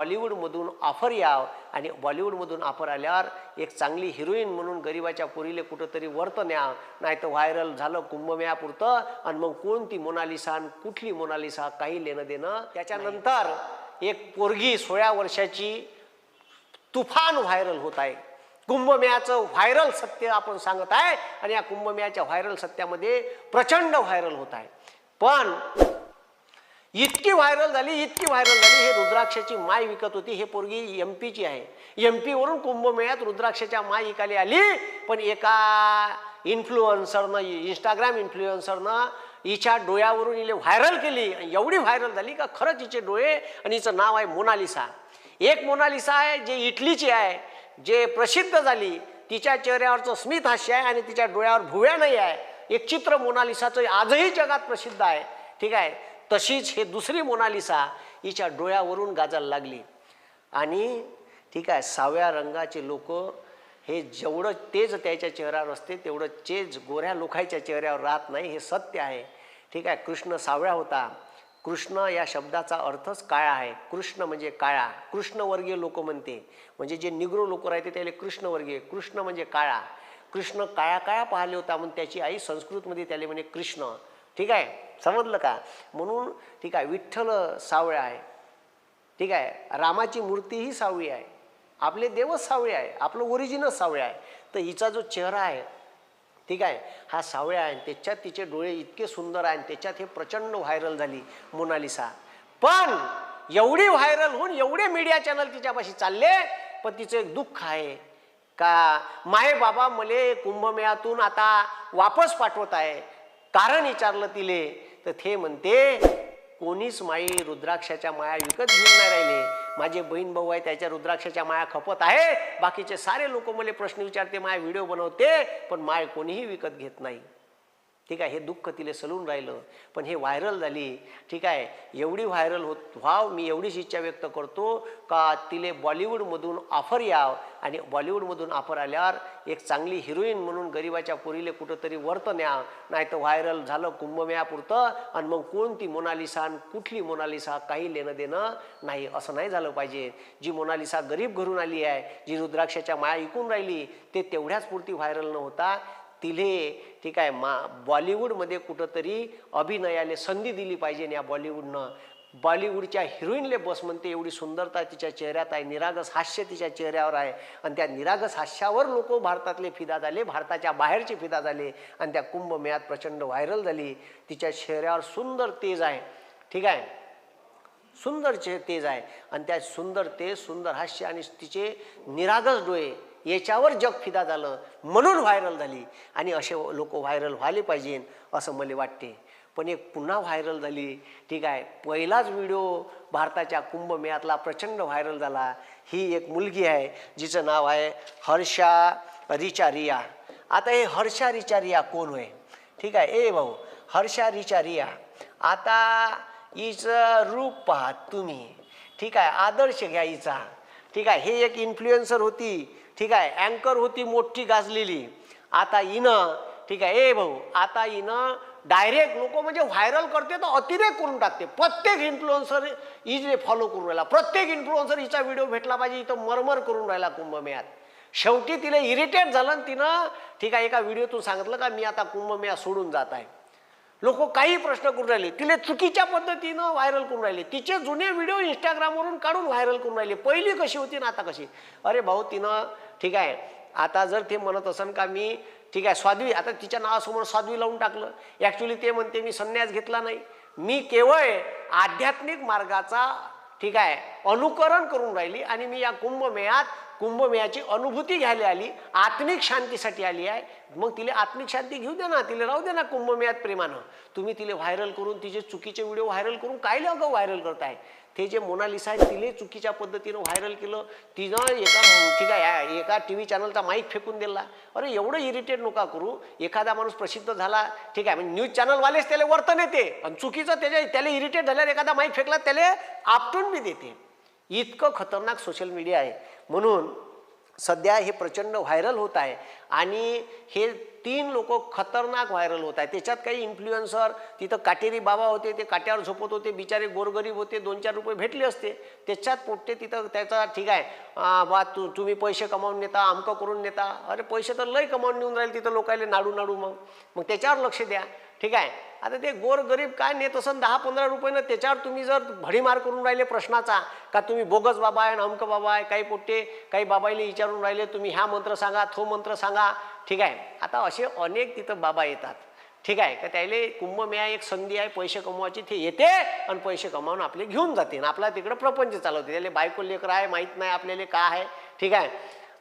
बॉलिवूडमधून offer याव आणि बॉलिवूडमधून offer आल्यावर एक चांगली हिरोईन म्हणून गरिबाच्या पोरीले कुठंतरी वर्त न्याव. नाही तर व्हायरल झालं कुंभमेळ्यापुरतं आणि मग कोणती मोनालिसा आणि कुठली मोनालिसा काही लेणं देणं. त्याच्यानंतर एक पोरगी सोळा वर्षाची तुफान व्हायरल होत आहे. कुंभमेळ्याचं व्हायरल सत्य आपण सांगत आहे आणि या कुंभमेळ्याच्या व्हायरल सत्यामध्ये प्रचंड व्हायरल होत आहे. पण इतकी व्हायरल झाली इतकी व्हायरल झाली हे रुद्राक्षाची माय विकत होती हे पोरगी एम पीची आहे. एम पीवरून कुंभमेळ्यात रुद्राक्षाच्या माय इकाली आली पण एका इन्फ्लुअन्सरनं इंस्टाग्राम इन्फ्लुएन्सरनं हिच्या डोळ्यावरून हिने व्हायरल केली. एवढी व्हायरल झाली का खरंच हिचे डोळे आणि हिचं नाव आहे मोनालिसा. एक मोनालिसा आहे जे इटलीची आहे जे प्रसिद्ध झाली. तिच्या चेहऱ्यावरचं स्मित हास्य आहे आणि तिच्या डोळ्यावर भुव्या नाही आहे. एक चित्र मोनालिसाचं आजही जगात प्रसिद्ध आहे. ठीक आहे? तशीच हे दुसरी मोनालिसा हिच्या डोळ्यावरून गाजायला लागली. आणि ठीक आहे साव्या रंगाचे लोक हे जेवढं तेज त्याच्या चेहऱ्यावर असते तेवढं चेज गोऱ्या लोकांच्या चेहऱ्यावर राहत नाही हे सत्य आहे. ठीक आहे कृष्ण सावळ्या होता. कृष्ण या शब्दाचा अर्थच काळा आहे. कृष्ण म्हणजे काळा. कृष्णवर्गीय लोक म्हणते. म्हणजे जे निग्रो लोक राहते त्याला कृष्णवर्गीय. कृष्ण म्हणजे काळा. कृष्ण काळा काळा पाहिले होता म्हणून त्याची आई संस्कृतमध्ये त्याला म्हणे कृष्ण. ठीक आहे समजलं का? म्हणून ठीक आहे विठ्ठल सावळे आहे. ठीक आहे रामाची मूर्ती ही सावळी आहे. आपले देवच सावळे आहे आपलं ओरिजिनच सावळे आहे. तर हिचा जो चेहरा आहे ठीक आहे हा सावळ्या आहे. त्याच्यात तिचे डोळे इतके सुंदर आहे आणि त्याच्यात हे प्रचंड व्हायरल झाली मोनालिसा. पण एवढी व्हायरल होऊन एवढे मीडिया चॅनल तिच्यापाशी चालले पण तिचं एक दुःख आहे का? माये बाबा मले कुंभमेळातून आता वापस पाठवत आहे. कारण विचारलं तिले तर ते म्हणते कोणीच माई रुद्राक्षाच्या माया विकत घेऊन नाही राहिले. माझे बहीण भाऊ आहे त्याच्या रुद्राक्षाच्या माया खपत आहे. बाकीचे सारे लोक मला प्रश्न विचारते माया व्हिडिओ बनवते पण माय कोणीही विकत घेत नाही. ठीक आहे हे दुःख तिले सलून राहिलं पण हे व्हायरल झाली. ठीक आहे एवढी व्हायरल होत व्हाव मी एवढीच इच्छा व्यक्त करतो का तिले बॉलिवूडमधून ऑफर याव आणि बॉलिवूडमधून ऑफर आल्यावर एक चांगली हिरोईन म्हणून गरिबाच्या पोरीले कुठंतरी वर्त न्या नाही तर व्हायरल झालं कुंभमेळापुरतं आणि मग कोणती मोनालिसा आणि कुठली मोनालिसा काही लेणं देणं नाही असं नाही झालं पाहिजे. जी मोनालिसा गरीब घरून आली आहे जी रुद्राक्षाच्या माया ऐकून राहिली ते तेवढ्याच पुरती व्हायरल न होता तिले ठीक आहे मा बॉलिवूडमध्ये कुठंतरी अभिनयाला संधी दिली पाहिजे या बॉलिवूडनं. बॉलिवूडच्या हिरोईनले बस म्हणते एवढी सुंदरता तिच्या चेहऱ्यात आहे निरागस हास्य तिच्या चेहऱ्यावर आहे. आणि त्या निरागस हास्यावर लोक भारतातले फिदा झाले भारताच्या बाहेरचे फिदा झाले. आणि त्या कुंभमेळ्यात प्रचंड व्हायरल झाली. तिच्या चेहऱ्यावर सुंदर तेज आहे ठीक आहे? सुंदर चे तेज आहे. आणि त्या सुंदर तेज सुंदर हास्य आणि तिचे निरागस डोळे याच्यावर जग फिदा झालं. म्हणून व्हायरल झाली. आणि असे लोक व्हायरल व्हायले पाहिजे असं मला वाटते. पण एक पुन्हा व्हायरल झाली. ठीक आहे. पहिलाच व्हिडिओ भारताच्या कुंभमेळ्यातला प्रचंड व्हायरल झाला. ही एक मुलगी आहे जिचं नाव आहे हर्षा रिचा रिया आता हे हर्षा रिचारिया कोण होय? ठीक आहे. ए भाऊ हर्षा रिचा रिया आता हिचं रूप पहा तुम्ही. ठीक आहे. आदर्श घ्या हिचा. ठीक आहे. हे एक इन्फ्लुएन्सर होती. ठीक आहे अँकर होती मोठी गाजलेली. आता हिनं ठीक आहे ए भाऊ आता हिनं डायरेक्ट लोक म्हणजे व्हायरल करते तर अतिरेक करून टाकते. प्रत्येक इन्फ्लुएन्सर इजने फॉलो करून राहिला. प्रत्येक इन्फ्लुएन्सर हिचा व्हिडिओ भेटला पाहिजे इथं मरमर करून राहिला कुंभमेळ्यात. शेवटी तिला इरिटेट झालं आणि तिनं ठीक आहे एका व्हिडिओतून सांगितलं का मी आता कुंभमेळा सोडून जात आहे. लोक काही प्रश्न करून राहिले. तिला चुकीच्या पद्धतीनं व्हायरल करून राहिले. तिचे जुने व्हिडिओ इंस्टाग्रामवरून काढून व्हायरल करून राहिले. पहिली कशी होती ना आता कशी? अरे भाऊ तिनं ठीक आहे. आता जर ते म्हणत असन का मी ठीक आहे स्वाद्वी आता तिच्या नावासमोर स्वाद्वी लावून टाकलं. ॲक्च्युली ते म्हणते मी संन्यास घेतला नाही. मी केवळ आध्यात्मिक मार्गाचा ठीक आहे अनुकरण करून राहिली आणि मी या कुंभमेळ्यात कुंभमेळ्याची अनुभूती घ्यायला आली आत्मिक शांतीसाठी आली आहे. मग तिला आत्मिक शांती घेऊ दे ना तिला राहू दे ना कुंभमेळ्यात प्रेमानं. तुम्ही तिला व्हायरल करून तिचे चुकीचे व्हिडिओ व्हायरल करून काय अगं व्हायरल करताय? ते जे मोनालिसा आहे तिने चुकीच्या पद्धतीनं व्हायरल केलं. तिनं एका ठीक आहे एका टी व्ही चॅनलचा माईक फेकून दिला. अरे एवढं इरिटेट नका करू. एखादा माणूस प्रसिद्ध झाला ठीक आहे म्हणजे न्यूज चॅनलवालेच त्याला वर्तन येते. आणि चुकीचं त्याच्या त्याला इरिटेट झाल्यावर एखादा माईक फेकला त्याला आपटून बी देते. इतकं खतरनाक सोशल मीडिया आहे. म्हणून सध्या हे प्रचंड व्हायरल होत आहे. आणि हे तीन लोक खतरनाक व्हायरल होत आहे. त्याच्यात काही इन्फ्लुएन्सर तिथं काटेरी बाबा होते ते काट्यावर झोपत होते बिचारे गोरगरीब होते दोन चार रुपये भेटले असते. त्याच्यात पोटते तिथं त्याचा ठीक आहे. बा तू तुम्ही पैसे कमावून नेता अमकं करून नेता. अरे पैसे तर लय कमावून नेऊन राहील तिथं लोकायले नाडू नाडू मग. मग त्याच्यावर लक्ष द्या. ठीक आहे? आता ते गोरगरीब काय नेत असं दहा पंधरा रुपयानं त्याच्यावर तुम्ही जर भडीमार करून राहिले प्रश्नाचा का तुम्ही बोगस बाबा आहे अमक बाबा आहे काही पोट्टे काही बाबाईले विचारून राहिले तुम्ही ह्या मंत्र सांगा तो मंत्र सांगा ठीक आहे? आता असे अनेक तिथं बाबा येतात. ठीक आहे? का त्याले कुंभमेळा एक संधी आहे पैसे कमवायची ते येते आणि पैसे कमावून आपले घेऊन जाते आणि आपला तिकडं प्रपंच चालवते. त्याला बायको लेकर आहे माहीत नाही आपल्याला काय आहे. ठीक आहे?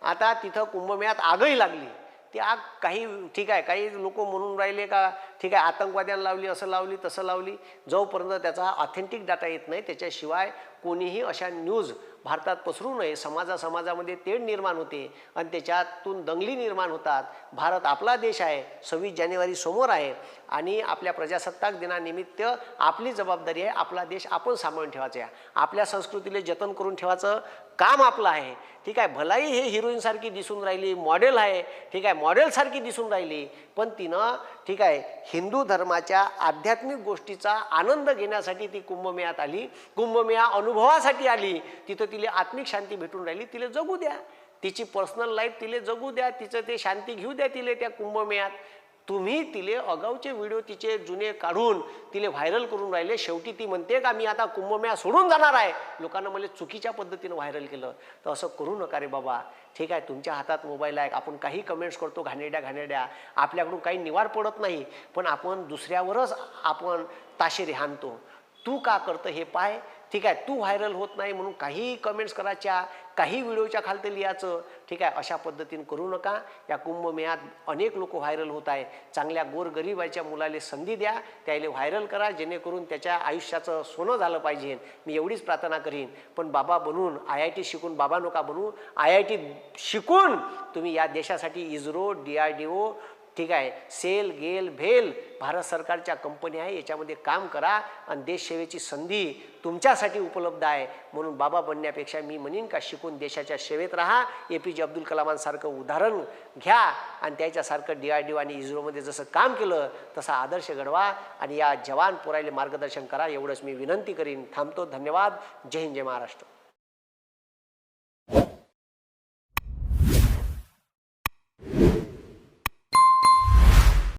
आता तिथं कुंभमेळ्यात आगही लागली. त्या आग काही ठीक आहे काही लोक म्हणून राहिले का ठीक आहे आतंकवाद्यांना लावली असं लावली तसं लावली. जोपर्यंत त्याचा ऑथेंटिक डाटा येत नाही त्याच्याशिवाय कोणीही अशा न्यूज भारतात पसरू नये समाजा समाजामध्ये तेढ निर्माण होते आणि त्याच्यातून दंगली निर्माण होतात. भारत आपला देश आहे सव्वीस जानेवारी समोर आहे आणि आपल्या प्रजासत्ताक दिनानिमित्त आपली जबाबदारी आहे आपला देश आपण सांभाळून ठेवायचा आहे. आपल्या संस्कृतीला जतन करून ठेवायचं काम आपलं आहे. ठीक आहे भलाई हे हिरोईनसारखी दिसून राहिली मॉडेल आहे. ठीक आहे मॉडेलसारखी दिसून राहिली. पण तिनं ठीक आहे. हिंदू धर्माच्या आध्यात्मिक गोष्टीचा आनंद घेण्यासाठी ती कुंभमेळ्यात आली. कुंभमेळा अनुभवासाठी आली. तिथं तिला आत्मिक शांती भेटून राहिली. तिला जगू द्या. तिची पर्सनल लाईफ तिले जगू द्या. तिचं ते शांती घेऊ द्या तिले त्या कुंभमेळ्यात. तुम्ही तिले अगाऊचे व्हिडिओ तिचे जुने काढून तिले व्हायरल करून राहिले. शेवटी ती म्हणते का मी आता कुंभमेळा सोडून जाणार आहे. लोकांना मला चुकीच्या पद्धतीनं व्हायरल केलं. तर असं करू नका रे बाबा. ठीक आहे तुमच्या हातात मोबाईल आहे आपण काही कमेंट्स करतो घाणेड्या घाणेड्या आपल्याकडून काही निवार पडत नाही. पण आपण दुसऱ्यावरच आपण ताशेरी हाणतो. तू का करतं हे पाय? ठीक आहे तू व्हायरल होत नाही म्हणून काही कमेंट्स करायच्या काही व्हिडिओच्या खालते लिहायचं ठीक आहे अशा पद्धतीने करू नका. या कुंभमेळ्यात अनेक लोक व्हायरल होत आहे चांगल्या गोरगरिबाच्या मुलाले संधी द्या त्याला व्हायरल करा जेणेकरून त्याच्या आयुष्याचं सोनं झालं पाहिजे. मी एवढीच प्रार्थना करीन. पण बाबा बनून आय आय टी शिकून बाबा नका बनू. आय आय टी शिकून तुम्ही या देशासाठी ISRO D R D O ठीक आहे. सेल गेल भेल भारत सरकारच्या कंपनी आहे याच्यामध्ये काम करा आणि देशसेवेची संधी तुमच्यासाठी उपलब्ध आहे. म्हणून बाबा बनण्यापेक्षा मी म्हणेन का शिकून देशाच्या सेवेत राहा. ए पी जे अब्दुल कलामांसारखं उदाहरण घ्या आणि त्याच्यासारखं डी आर डी ओ आणि इस्रोमध्ये जसं काम केलं तसा आदर्श घडवा आणि या जवान पोरायले मार्गदर्शन करा. एवढंच मी विनंती करीन. थांबतो. धन्यवाद. जय हिंद जय महाराष्ट्र.